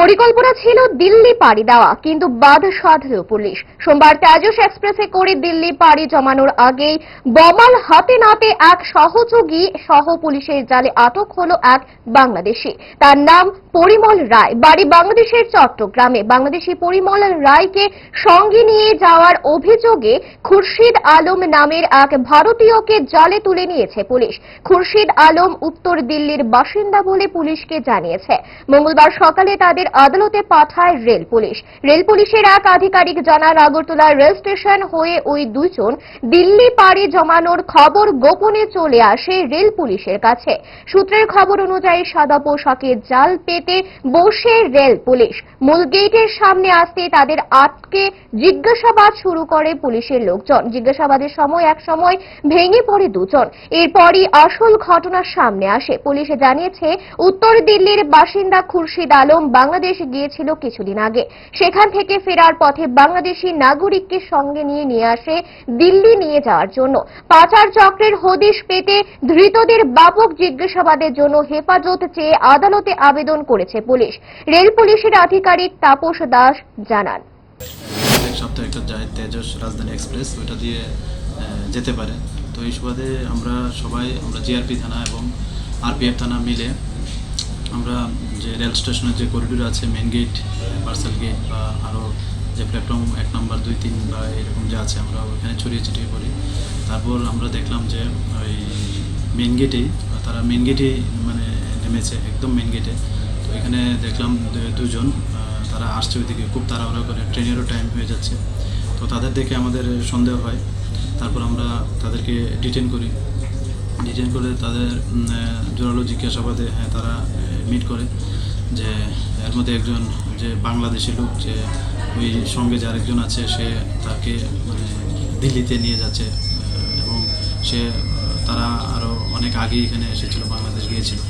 পরিকল্পনা ছিল দিল্লি পাড়ি দেওয়া, কিন্তু বাধা সাধল পুলিশ। সোমবার তেজস এক্সপ্রেসে করে দিল্লি পাড়ি জমানোর আগেই বমাল হাতে নাতে এক সহযোগী সহ পুলিশের জালে আটক হল এক বাংলাদেশি। তার নাম পরিমল রায়। বাড়ি বাংলাদেশের চট্টগ্রামে। বাংলাদেশি পরিমল রায়কে সঙ্গে নিয়ে যাওয়ার অভিযোগে খুরশিদ আলম নামের এক ভারতীয়কে জালে তুলে নিয়েছে পুলিশ। খুরশিদ আলম উত্তর দিল্লির বাসিন্দা বলে পুলিশকে জানিয়েছে। মঙ্গলবার সকালে তাদের আদালতে পাঠায় রেল পুলিশ। রেল পুলিশের এক আধিকারিক জানান, আগরতলা রেল স্টেশন হয়ে ওই দুজন দিল্লি পাড়ি জমানোর খবর গোপনে চলে আসে রেল পুলিশের কাছে। সূত্রের খবর অনুযায়ী সাদা পোশাকে জাল পেতে বসে রেল পুলিশ। মূল গেটের সামনে আসতে তাদের আটকে জিজ্ঞাসাবাদ শুরু করে পুলিশের লোকজন। জিজ্ঞাসাবাদের সময় এক সময় ভেঙে পড়ে দুজন। এরপরই আসল ঘটনা সামনে আসে। পুলিশ জানিয়েছে, উত্তর দিল্লির বাসিন্দা খুরশিদ আলম বাংলাদেশ গিয়েছিল কিছুদিন আগে। সেখান থেকে ফেরার পথে বাংলাদেশি নাগরিককে সঙ্গে নিয়ে নিয়ে আসে দিল্লি নিয়ে যাওয়ার জন্য। পাচার চক্রের হদিশ পেতে ধৃতদের ব্যাপক জিজ্ঞাসাবাদের জন্য হেফাজত চেয়ে আদালতে আবেদন করেছে পুলিশ। রেল পুলিশের আধিকারিক তাপস দাস জানান। যেতে পারে। তো এই সুবাদে আমরা সবাই, আমরা জিআরপি থানা এবং আরপিএফ থানা মিলে আমরা যে রেল স্টেশনের যে করিডোর আছে মেন গেট পার্সেল গেট বা আরও যে প্ল্যাটফর্ম এক নম্বর দুই, তিন বা এরকম যে আছে, আমরা ওইখানে ছড়িয়ে ছিটিয়ে করি তারপর আমরা দেখলাম যে ওই মেন গেটেই তারা মেন গেটেই মানে নেমেছে, একদম মেন গেটে তো এখানে দেখলাম দুজন তারা আসছে ওইদিকে, খুব তাড়াহুড়া করে, ট্রেনেরও টাইম হয়ে যাচ্ছে। তো তাদের দেখে আমাদের সন্দেহ হয়। তারপর আমরা তাদেরকে ডিটেন করি। ডিটেন করে তাদের জোরালো জিজ্ঞাসাবাদে হ্যাঁ তারা মিট করে যে এর মধ্যে একজন যে বাংলাদেশি লোক যে ওই সঙ্গে যে আরেকজন আছে, সে তাকে মানে দিল্লিতে নিয়ে যাচ্ছে এবং সে তারা আরও অনেক আগে এখানে এসেছিল, বাংলাদেশ গিয়েছিল।